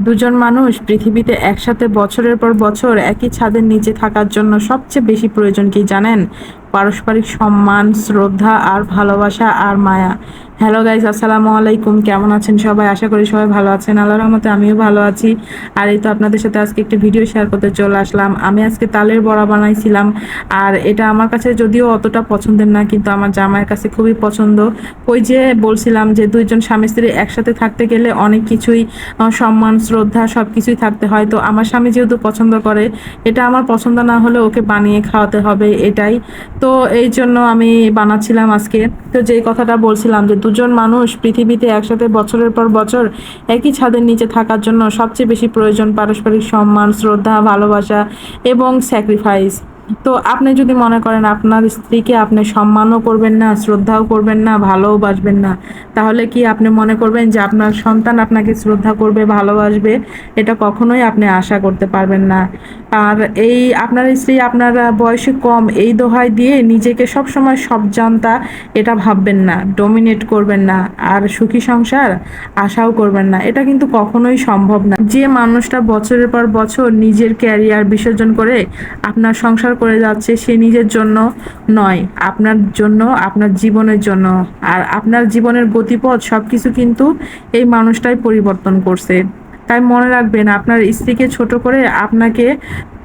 দুজন মানুষ পৃথিবীতে একসাথে বছরের পর বছর একই ছাদের নিচে থাকার জন্য সবচেয়ে বেশি প্রয়োজন কি জানেন? পারস্পরিক সম্মান, শ্রদ্ধা আর ভালোবাসা আর মায়া। হ্যালো গাইজ আসসালামু আলাইকুম। কেমন আছেন সবাই? আশা করি সবাই ভালো আছেন। আল্লাহর রহমতে আমিও ভালো আছি। আর এই তো আপনাদের সাথে আজকে একটি ভিডিও শেয়ার করতে চলে আসলাম। আমি আজকে তালের বড়া বানাইছিলাম। আর এটা আমার কাছে যদিও অতটা পছন্দের না, কিন্তু আমার জামাইয়ের কাছে খুবই পছন্দ। ওই যে বলছিলাম যে দুইজন স্বামী স্ত্রী একসাথে থাকতে গেলে অনেক কিছুই সম্মান, শ্রদ্ধা সব কিছুই থাকতে হয়। তো আমার স্বামী যেহেতু পছন্দ করে, এটা আমার পছন্দ না হলে ওকে বানিয়ে খাওয়াতে হবে, এটাই। তো এই জন্য আমি বানাচ্ছিলাম আজকে। তো যেই কথাটা বলছিলাম যে দুজন মানুষ পৃথিবীতে একসাথে বছরের পর বছর একই ছাদের নিচে থাকার জন্য সবচেয়ে বেশি প্রয়োজন পারস্পরিক সম্মান, শ্রদ্ধা, ভালোবাসা এবং স্যাক্রিফাইস তো আপনি যদি মনে করেন আপনার স্ত্রীকে আপনি সম্মানও করবেন না, শ্রদ্ধাও করবেন না, ভালোও বাসবেন না, তাহলে কি আপনি মনে করবেন যে আপনার সন্তান আপনাকে শ্রদ্ধা করবে, ভালোবাসবে? এটা কখনোই আপনি আশা করতে পারবেন না। আর এই আপনার স্ত্রী আপনার বয়সে কম, এই দোহাই দিয়ে নিজেকে সব সময় সব জানতা এটা ভাববেন না ডমিনেট করবেন না, আর সুখী সংসার আশাও করবেন না, এটা কিন্তু কখনোই সম্ভব না। যে মানুষটা বছরের পর বছর নিজের ক্যারিয়ার বিসর্জন করে আপনার সংসার করে যাচ্ছে, সে নিজের জন্য নয়, আপনার জন্য, আপনার জীবনের জন্য। আর আপনার জীবনের গতিপথ সব কিছু কিন্তু এই মানুষটাই পরিবর্তন করছে। তাই মনে রাখবেন, আপনার স্ত্রীকে ছোট করে আপনাকে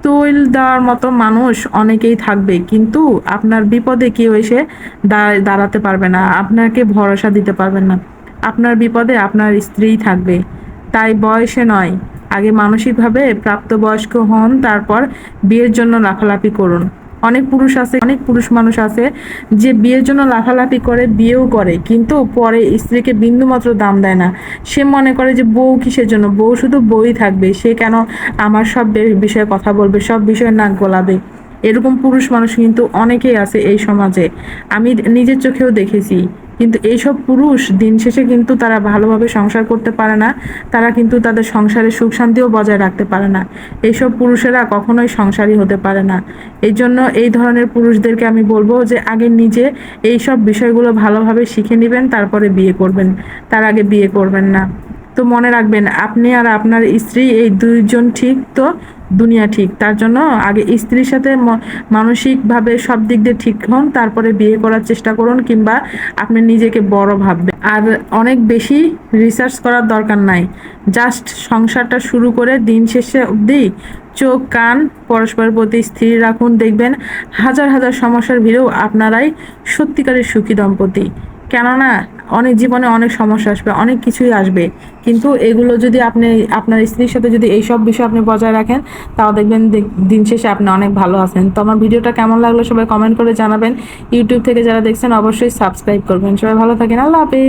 তৈল দেওয়ার মতো মানুষ অনেকেই থাকবে, কিন্তু আপনার বিপদে কেউ এসে দাঁড়াতে পারবে না, আপনাকে ভরসা দিতে পারবেন না। আপনার বিপদে আপনার স্ত্রীই থাকবে, তাই বয়সে নয়। আগে মানসিকভাবে প্রাপ্তবয়স্ক হন, তারপর বিয়ের জন্য লাফালাফি করুন। অনেক পুরুষ আছে, অনেক পুরুষ মানুষ আছে যে বিয়ের জন্য লাফালাফি করে, বিয়েও করে, কিন্তু পরে স্ত্রীকে বিন্দুমাত্র দাম দেয় না। সে মনে করে যে বউ কিসের জন্য? বউ শুধু বই থাকবে, সে কেন আমার সব বিষয়ে কথা বলবে, সব বিষয়ে নাক গোলাবে? এরকম পুরুষ মানুষ কিন্তু অনেকেই আছে এই সমাজে। আমি নিজের চোখেও দেখেছি। কিন্তু এইসব পুরুষ দিন শেষে কিন্তু তারা ভালোভাবে সংসার করতে পারে না। তারা কিন্তু তাদের সংসারে সুখ শান্তিও বজায় রাখতে পারে না। এইসব পুরুষেরা কখনোই সংসারী হতে পারে না। এই জন্য এই ধরনের পুরুষদেরকে আমি বলব যে আগে নিজে এই সব বিষয়গুলো ভালোভাবে শিখে নেবেন, তারপরে বিয়ে করবেন। তার আগে বিয়ে করবেন না। তো মনে রাখবেন, আপনি আর আপনার স্ত্রী এই দুইজন ঠিক তো? দুনিয়া ঠিক। তার জন্য আগে স্ত্রীর সাথে মানসিকভাবে সব দিক দিয়ে ঠিক হন, তারপরে বিয়ে করার চেষ্টা করুন কিংবা আপনি নিজেকে বড় ভাববেন। আর অনেক বেশি রিসার্চ করার দরকার নাই। জাস্ট সংসারটা শুরু করে দিন শেষে অবধি চোখ, কান পরস্পরের প্রতি স্থির রাখুন। দেখবেন হাজার হাজার সমস্যার ভিড়েও আপনারাই সত্যিকারের সুখী দম্পতি। কেননা অনেক জীবনে অনেক সমস্যা আসবে, অনেক কিছুই আসবে। কিন্তু এগুলো যদি আপনি, আপনার স্ত্রীর সাথে যদি এইসব বিষয় আপনি বজায় রাখেন, তাও দেখবেন দিন শেষে আপনি অনেক ভালো আছেন। তো আমার ভিডিওটা কেমন লাগল সবাই কমেন্ট করে জানাবেন। ইউটিউব থেকে যারা দেখছেন, অবশ্যই সাবস্ক্রাইব করবেন। সবাই ভালো থাকেন। আল্লাহ হাফেজ।